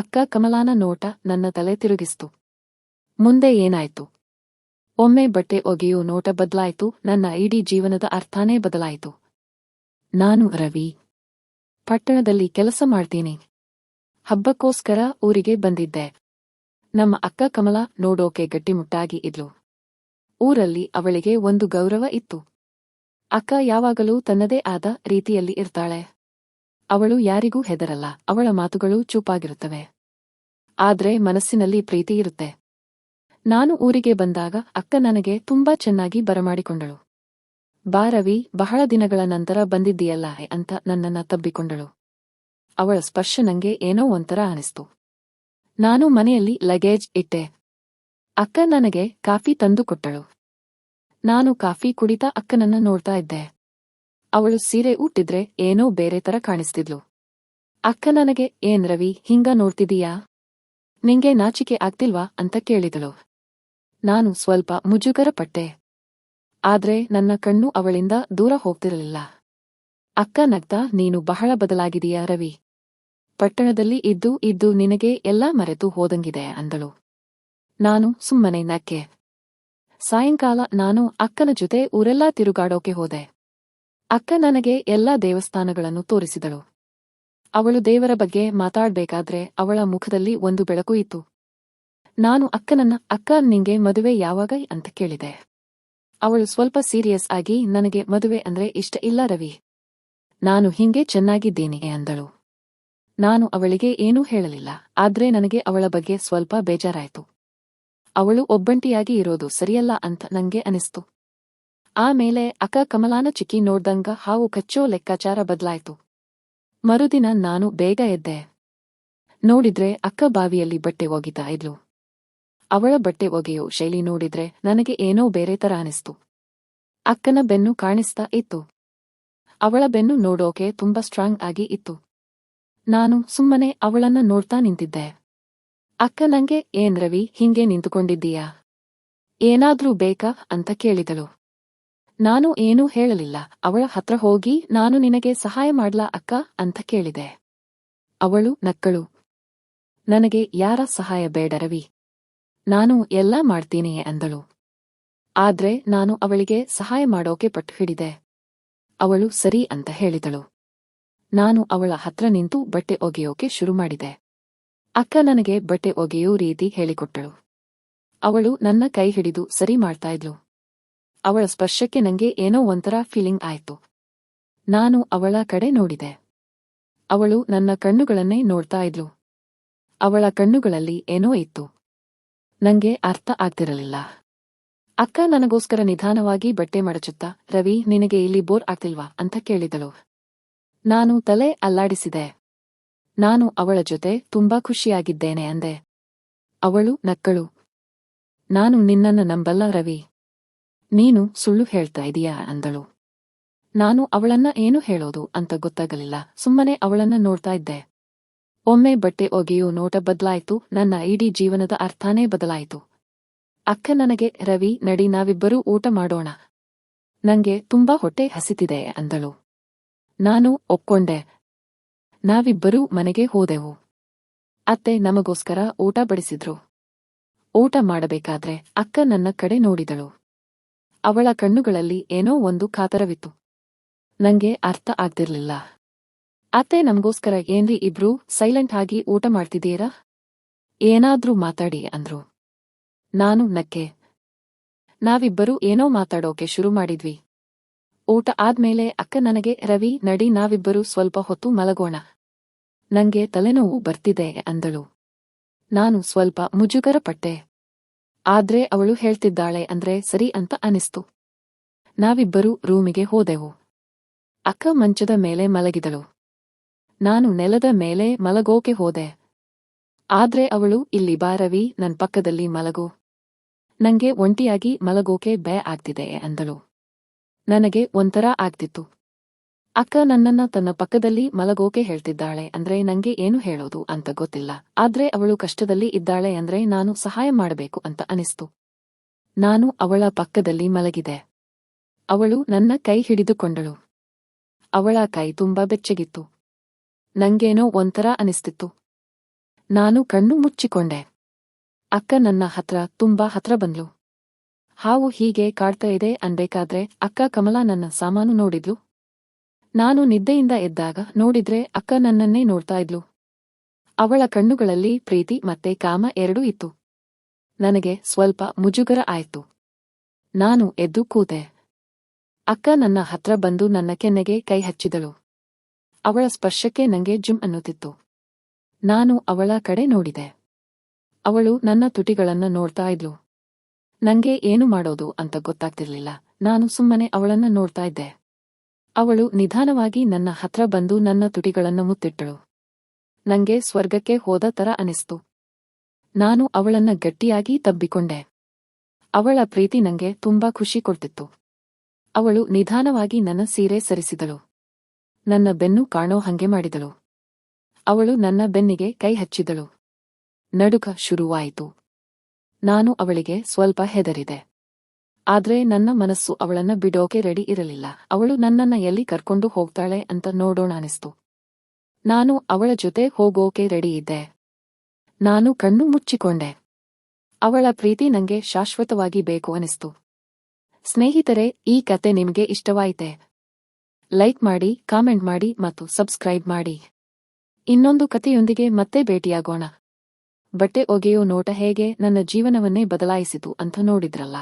ಅಕ್ಕ ಕಮಲಾನ ನೋಟ ನನ್ನ ತಲೆ ತಿರುಗಿಸ್ತು. ಮುಂದೆ ಏನಾಯ್ತು? ಒಮ್ಮೆ ಬಟ್ಟೆ ಒಗೆಯೋ ನೋಟ ಬದಲಾಯ್ತು, ನನ್ನ ಇಡೀ ಜೀವನದ ಅರ್ಥಾನೇ ಬದಲಾಯಿತು. ನಾನು ರವಿ. ಪಟ್ಟಣದಲ್ಲಿ ಕೆಲಸ ಮಾಡ್ತೀನಿ. ಹಬ್ಬಕ್ಕೋಸ್ಕರ ಊರಿಗೆ ಬಂದಿದ್ದೆ. ನಮ್ಮ ಅಕ್ಕ ಕಮಲ ನೋಡೋಕೆ ಗಟ್ಟಿಮುಟ್ಟಾಗಿ ಇದ್ಲು. ಊರಲ್ಲಿ ಅವಳಿಗೆ ಒಂದು ಗೌರವ ಇತ್ತು. ಅಕ್ಕ ಯಾವಾಗಲೂ ತನ್ನದೇ ಆದ ರೀತಿಯಲ್ಲಿ ಇರ್ತಾಳೆ. ಅವಳು ಯಾರಿಗೂ ಹೆದರಲ್ಲ, ಅವಳ ಮಾತುಗಳು ಚೂಪಾಗಿರುತ್ತವೆ. ಆದ್ರೆ ಮನಸ್ಸಿನಲ್ಲಿ ಪ್ರೀತಿ ಇರುತ್ತೆ. ನಾನು ಊರಿಗೆ ಬಂದಾಗ ಅಕ್ಕ ನನಗೆ ತುಂಬಾ ಚೆನ್ನಾಗಿ ಬರಮಾಡಿಕೊಂಡಳು. ಬಾರವಿ ಬಹಳ ದಿನಗಳ ನಂತರ ಬಂದಿದ್ದೀಯಲ್ಲ ಅಂತ ನನ್ನನ್ನ ತಬ್ಬಿಕೊಂಡಳು. ಅವಳ ಸ್ಪರ್ಶ ನಂಗೆ ಏನೋ ಒಂಥರ ಅನಿಸ್ತು. ನಾನು ಮನೆಯಲ್ಲಿ ಲಗೇಜ್ ಇಟ್ಟೆ. ಅಕ್ಕ ನನಗೆ ಕಾಫಿ ತಂದು ಕೊಟ್ಟಳು. ನಾನು ಕಾಫಿ ಕುಡಿತಾ ಅಕ್ಕನನ್ನ ನೋಡ್ತಾ ಇದ್ದೆ. ಅವಳು ಸೀರೆ ಉಟ್ಟಿದ್ರೆ ಏನೋ ಬೇರೆ ತರ ಕಾಣಿಸ್ತಿದ್ಲು. ಅಕ್ಕ ನನಗೆ ಏನ್ ರವಿ ಹಿಂಗ ನೋಡ್ತಿದೀಯಾ? ನಿಂಗೆ ನಾಚಿಕೆ ಆಗ್ತಿಲ್ವಾ? ಅಂತ ಕೇಳಿದಳು. ನಾನು ಸ್ವಲ್ಪ ಮುಜುಗರ ಪಟ್ಟೆ. ಆದ್ರೆ ನನ್ನ ಕಣ್ಣು ಅವಳಿಂದ ದೂರ ಹೋಗ್ತಿರಲಿಲ್ಲ. ಅಕ್ಕ ನಗ್ತಾ, ನೀನು ಬಹಳ ಬದಲಾಗಿದೀಯಾ ರವಿ? ಪಟ್ಟಣದಲ್ಲಿ ಇದ್ದು ಇದ್ದು ನಿನಗೆ ಎಲ್ಲಾ ಮರೆತು ಹೋದಂಗಿದೆ, ಅಂದಳು. ನಾನು ಸುಮ್ಮನೆ ನಕ್ಕೆ. ಸಾಯಂಕಾಲ ನಾನು ಅಕ್ಕನ ಜೊತೆ ಊರೆಲ್ಲಾ ತಿರುಗಾಡೋಕೆ ಹೋದೆ. ಅಕ್ಕ ನನಗೆ ಎಲ್ಲಾ ದೇವಸ್ಥಾನಗಳನ್ನು ತೋರಿಸಿದಳು. ಅವಳು ದೇವರ ಬಗ್ಗೆ ಮಾತಾಡ್ಬೇಕಾದ್ರೆ ಅವಳ ಮುಖದಲ್ಲಿ ಒಂದು ಬೆಳಕು ಇತ್ತು. ನಾನು ಅಕ್ಕನನ್ನ, ಅಕ್ಕ, ನಿಂಗೆ ಮದುವೆ ಯಾವಾಗ? ಅಂತ ಕೇಳಿದೆ. ಅವಳು ಸ್ವಲ್ಪ ಸೀರಿಯಸ್ ಆಗಿ, ನನಗೆ ಮದುವೆ ಅಂದ್ರೆ ಇಷ್ಟ ಇಲ್ಲ ರವಿ. ನಾನು ಹಿಂಗೆ ಚೆನ್ನಾಗಿದ್ದೀನಿ, ಅಂದಳು. ನಾನು ಅವಳಿಗೆ ಏನೂ ಹೇಳಲಿಲ್ಲ, ಆದ್ರೆ ನನಗೆ ಅವಳ ಬಗ್ಗೆ ಸ್ವಲ್ಪ ಬೇಜಾರಾಯ್ತು. ಅವಳು ಒಬ್ಬಂಟಿಯಾಗಿ ಇರೋದು ಸರಿಯಲ್ಲ ಅಂತ ನಂಗೆ ಅನಿಸ್ತು. ಆಮೇಲೆ ಅಕ್ಕ ಕಮಲಾನ ಚಿಕ್ಕಿ ನೋಡ್ದಂಗ ಹಾವು ಕಚ್ಚೋ ಲೆಕ್ಕಾಚಾರ ಬದಲಾಯ್ತು. ಮರುದಿನ ನಾನು ಬೇಗ ಎದ್ದೆ. ನೋಡಿದ್ರೆ ಅಕ್ಕ ಬಾವಿಯಲ್ಲಿ ಬಟ್ಟೆ ಒಗಿತಾ ಇದ್ಲು. ಅವಳ ಬಟ್ಟೆ ಒಗೆಯೋ ಶೈಲಿ ನೋಡಿದ್ರೆ ನನಗೆ ಏನೋ ಬೇರೆ ತರ ಅನಿಸ್ತು. ಅಕ್ಕನ ಬೆನ್ನು ಕಾಣಿಸ್ತಾ ಇತ್ತು. ಅವಳ ಬೆನ್ನು ನೋಡೋಕೆ ತುಂಬಾ ಸ್ಟ್ರಾಂಗ್ ಆಗಿ ಇತ್ತು. ನಾನು ಸುಮ್ಮನೆ ಅವಳನ್ನ ನೋಡ್ತಾ ನಿಂತಿದ್ದೆ. ಅಕ್ಕ ನಂಗೆ, ಏನ್ ರವಿ, ಹಿಂಗೆ ನಿಂತುಕೊಂಡಿದ್ದೀಯಾ? ಏನಾದ್ರೂ ಬೇಕಾ? ಅಂತ ಕೇಳಿದಳು. ನಾನು ಏನೂ ಹೇಳಲಿಲ್ಲ. ಅವಳ ಹತ್ರ ಹೋಗಿ, ನಾನು ನಿನಗೆ ಸಹಾಯ ಮಾಡ್ಲಾ ಅಕ್ಕ? ಅಂತ ಕೇಳಿದೆ. ಅವಳು ನಕ್ಕಳು. ನನಗೆ ಯಾರ ಸಹಾಯ ಬೇಡ ರವಿ. ನಾನು ಎಲ್ಲ ಮಾಡ್ತೀನಿ ಅಂದಳು. ಆದ್ರೆ ನಾನು ಅವಳಿಗೆ ಸಹಾಯ ಮಾಡೋಕೆ ಪಟ್ಟು ಹಿಡಿದೆ ಅವಳು ಸರಿ ಅಂತ ಹೇಳಿದಳು. ನಾನು ಅವಳ ಹತ್ರ ನಿಂತು ಬಟ್ಟೆ ಒಗೆಯೋಕೆ ಶುರು ಮಾಡಿದೆ. ಅಕ್ಕ ನನಗೆ ಬಟ್ಟೆ ಒಗೆಯೋ ರೀತಿ ಹೇಳಿಕೊಟ್ಟಳು. ಅವಳು ನನ್ನ ಕೈ ಹಿಡಿದು ಸರಿ ಮಾಡ್ತಾ ಇದ್ಲು. ಅವಳ ಸ್ಪರ್ಶಕ್ಕೆ ನಂಗೆ ಏನೋ ಒಂಥರ ಫೀಲಿಂಗ್ ಆಯ್ತು. ನಾನು ಅವಳ ಕಡೆ ನೋಡಿದೆ. ಅವಳು ನನ್ನ ಕಣ್ಣುಗಳನ್ನೇ ನೋಡ್ತಾ ಇದ್ಲು. ಅವಳ ಕಣ್ಣುಗಳಲ್ಲಿ ಏನೋ ಇತ್ತು. ನಂಗೆ ಅರ್ಥ ಆಗ್ತಿರಲಿಲ್ಲ. ಅಕ್ಕ ನನಗೋಸ್ಕರ ನಿಧಾನವಾಗಿ ಬಟ್ಟೆ ಮಡಚುತ್ತಾ, ರವಿ, ನಿನಗೆ ಇಲ್ಲಿ ಬೋರ್ ಆಗ್ತಿಲ್ವಾ? ಅಂತ ಕೇಳಿದಳು. ನಾನು ತಲೆ ಅಲ್ಲಾಡಿಸಿದೆ. ನಾನು ಅವಳ ಜೊತೆ ತುಂಬಾ ಖುಷಿಯಾಗಿದ್ದೇನೆ ಅಂದೆ. ಅವಳು ನಕ್ಕಳು. ನಾನು ನಿನ್ನನ್ನ ನಂಬಲ್ಲ, ರವಿ. ನೀನು ಸುಳ್ಳು ಹೇಳ್ತಾ ಇದೀಯಾ ಅಂದಳು. ನಾನು ಅವಳನ್ನ ಏನು ಹೇಳೋದು ಅಂತ ಗೊತ್ತಾಗಲಿಲ್ಲ. ಸುಮ್ಮನೆ ಅವಳನ್ನ ನೋಡ್ತಾ ಇದ್ದೆ. ಒಮ್ಮೆ ಬಟ್ಟೆ ಒಗೆಯೋ ನೋಟ ಬದಲಾಯಿತು. ನನ್ನ ಇಡೀ ಜೀವನದ ಅರ್ಥಾನೇ ಬದಲಾಯಿತು. ಅಕ್ಕ ನನಗೆ, ರವಿ, ನಡಿ, ನಾವಿಬ್ಬರೂ ಊಟ ಮಾಡೋಣ. ನಂಗೆ ತುಂಬಾ ಹೊಟ್ಟೆ ಹಸಿತಿದೆ ಅಂದಳು. ನಾನು ಒಪ್ಕೊಂಡೆ. ನಾವಿಬ್ಬರೂ ಮನೆಗೆ ಹೋದೆವು. ಅತ್ತೆ ನಮಗೋಸ್ಕರ ಊಟ ಬಡಿಸಿದ್ರು. ಊಟ ಮಾಡಬೇಕಾದ್ರೆ ಅಕ್ಕ ನನ್ನ ಕಡೆ ನೋಡಿದಳು. ಅವಳ ಕಣ್ಣುಗಳಲ್ಲಿ ಏನೋ ಒಂದು ಕಾತರವಿತ್ತು. ನಂಗೆ ಅರ್ಥ ಆಗ್ತಿರ್ಲಿಲ್ಲ. ಅತ್ತೆ ನಮಗೋಸ್ಕರ ಏನ್ರಿ ಇಬ್ರೂ ಸೈಲೆಂಟ್ ಆಗಿ ಊಟ ಮಾಡ್ತಿದ್ದೀರಾ? ಏನಾದ್ರೂ ಮಾತಾಡಿ ಅಂದ್ರು. ನಾನು ನಕ್ಕೆ. ನಾವಿಬ್ಬರೂ ಏನೋ ಮಾತಾಡೋಕೆ ಶುರು ಮಾಡಿದ್ವಿ. ಊಟ ಆದ್ಮೇಲೆ ಅಕ್ಕ ನನಗೆ, ರವಿ, ನಡಿ, ನಾವಿಬ್ಬರೂ ಸ್ವಲ್ಪ ಹೊತ್ತು ಮಲಗೋಣ. ನಂಗೆ ತಲೆನೋವು ಬರ್ತಿದೆ ಅಂದಳು. ನಾನು ಸ್ವಲ್ಪ ಮುಜುಗರ ಪಟ್ಟೆ. ಆದ್ರೆ ಅವಳು ಹೇಳ್ತಿದ್ದಾಳೆ, ಅಂದ್ರೆ ಸರಿ ಅಂತ ಅನಿಸ್ತು. ನಾವಿಬ್ಬರೂ ರೂಮಿಗೆ ಹೋದೆವು. ಅಕ್ಕ ಮಂಚದ ಮೇಲೆ ಮಲಗಿದಳು. ನಾನು ನೆಲದ ಮೇಲೆ ಮಲಗೋಕೆ ಹೋದೆ. ಆದ್ರೆ ಅವಳು, ಇಲ್ಲಿ ಬಾರವಿ ನನ್ ಪಕ್ಕದಲ್ಲಿ ಮಲಗು. ನಂಗೆ ಒಂಟಿಯಾಗಿ ಮಲಗೋಕೆ ಬೇ ಆಗ್ತಿದೆ, ಅಂದಳು. ನನಗೆ ಒಂಥರ ಆಗ್ತಿತ್ತು. ಅಕ್ಕ ನನ್ನನ್ನ ತನ್ನ ಪಕ್ಕದಲ್ಲಿ ಮಲಗೋಕೆ ಹೇಳ್ತಿದ್ದಾಳೆ ಅಂದ್ರೆ ನಂಗೆ ಏನು ಹೇಳೋದು ಅಂತ ಗೊತ್ತಿಲ್ಲ. ಆದ್ರೆ ಅವಳು ಕಷ್ಟದಲ್ಲಿ ಇದ್ದಾಳೆ ಅಂದ್ರೆ ನಾನು ಸಹಾಯ ಮಾಡಬೇಕು ಅಂತ ಅನಿಸ್ತು. ನಾನು ಅವಳ ಪಕ್ಕದಲ್ಲಿ ಮಲಗಿದೆ ಅವಳು ನನ್ನ ಕೈ ಹಿಡಿದುಕೊಂಡಳು. ಅವಳ ಕೈ ತುಂಬಾ ಬೆಚ್ಚಗಿತ್ತು. ನಂಗೇನೋ ಒಂಥರ ಅನಿಸ್ತಿತ್ತು. ನಾನು ಕಣ್ಣು ಮುಚ್ಚಿಕೊಂಡೆ. ಅಕ್ಕ ನನ್ನ ಹತ್ರ ತುಂಬಾ ಹತ್ರ ಬಂದ್ಲು. ಹಾವು ಹೀಗೆ ಕಾಡ್ತಾ ಇದೆ ಅನ್ಬೇಕಾದ್ರೆ ಅಕ್ಕ ಕಮಲಾ ನನ್ನ ಸಾಮಾನು ನೋಡಿದ್ಲು. ನಾನು ನಿದ್ದೆಯಿಂದ ಎದ್ದಾಗ ನೋಡಿದ್ರೆ ಅಕ್ಕ ನನ್ನನ್ನೇ ನೋಡ್ತಾ ಇದ್ಲು. ಅವಳ ಕಣ್ಣುಗಳಲ್ಲಿ ಪ್ರೀತಿ ಮತ್ತೆ ಕಾಮ ಎರಡೂ ಇತ್ತು. ನನಗೆ ಸ್ವಲ್ಪ ಮುಜುಗರ ಆಯ್ತು. ನಾನು ಎದ್ದು ಕೂತೆ. ಅಕ್ಕ ನನ್ನ ಹತ್ರ ಬಂದು ನನ್ನ ಕೆನ್ನೆಗೆ ಕೈ ಹಚ್ಚಿದಳು. ಅವಳ ಸ್ಪರ್ಶಕ್ಕೆ ನಂಗೆ ಜುಮ್ ಅನ್ನುತ್ತಿತ್ತು. ನಾನು ಅವಳ ಕಡೆ ನೋಡಿದೆ. ಅವಳು ನನ್ನ ತುಟಿಗಳನ್ನ ನೋಡ್ತಾ ಇದ್ಲು. ನಂಗೆ ಏನು ಮಾಡೋದು ಅಂತ ಗೊತ್ತಾಗ್ತಿರ್ಲಿಲ್ಲ. ನಾನು ಸುಮ್ಮನೆ ಅವಳನ್ನ ನೋಡ್ತಾ ಇದ್ದೆ. ಅವಳು ನಿಧಾನವಾಗಿ ನನ್ನ ಹತ್ರ ಬಂದು ನನ್ನ ತುಟಿಗಳನ್ನು ಮುತ್ತಿಟ್ಟಳು. ನಂಗೆ ಸ್ವರ್ಗಕ್ಕೆ ಹೋದ ತರ ಅನಿಸ್ತು. ನಾನು ಅವಳನ್ನ ಗಟ್ಟಿಯಾಗಿ ತಬ್ಬಿಕೊಂಡೆ. ಅವಳ ಪ್ರೀತಿ ನಂಗೆ ತುಂಬಾ ಖುಷಿ ಕೊಡ್ತಿತ್ತು. ಅವಳು ನಿಧಾನವಾಗಿ ನನ್ನ ಸೀರೆ ಸರಿಸಿದಳು. ನನ್ನ ಬೆನ್ನು ಕಾಣೋ ಹಂಗೆ ಮಾಡಿದಳು. ಅವಳು ನನ್ನ ಬೆನ್ನಿಗೆ ಕೈ ಹಚ್ಚಿದಳು. ನಡುಕ ಶುರುವಾಯಿತು. ನಾನು ಅವಳಿಗೆ ಸ್ವಲ್ಪ ಹೆದರಿದೆ. ಆದ್ರೆ ನನ್ನ ಮನಸ್ಸು ಅವಳನ್ನ ಬಿಡೋಕೆ ರೆಡಿ ಇರಲಿಲ್ಲ. ಅವಳು ನನ್ನನ್ನ ಎಲ್ಲಿ ಕರ್ಕೊಂಡು ಹೋಗ್ತಾಳೆ ಅಂತ ನೋಡೋಣ ಅನಿಸ್ತು ನಾನು ಅವಳ ಜೊತೆ ಹೋಗೋಕೆ ರೆಡಿ ಇದ್ದೆ. ನಾನು ಕಣ್ಣು ಮುಚ್ಚಿಕೊಂಡೆ. ಅವಳ ಪ್ರೀತಿ ನಂಗೆ ಶಾಶ್ವತವಾಗಿ ಬೇಕು ಅನಿಸ್ತು. ಸ್ನೇಹಿತರೆ, ಈ ಕತೆ ನಿಮ್ಗೆ ಇಷ್ಟವಾಯಿತೆ. ಲೈಕ್ ಮಾಡಿ, ಕಾಮೆಂಟ್ ಮಾಡಿ ಮತ್ತು ಸಬ್ಸ್ಕ್ರೈಬ್ ಮಾಡಿ. ಇನ್ನೊಂದು ಕಥೆಯೊಂದಿಗೆ ಮತ್ತೆ ಭೇಟಿಯಾಗೋಣ. ಬಟ್ಟೆ ಒಗೆಯೋ ನೋಟ ಹೇಗೆ ನನ್ನ ಜೀವನವನ್ನೇ ಬದಲಾಯಿಸಿತು ಅಂತ ನೋಡಿದ್ರಲ್ಲ.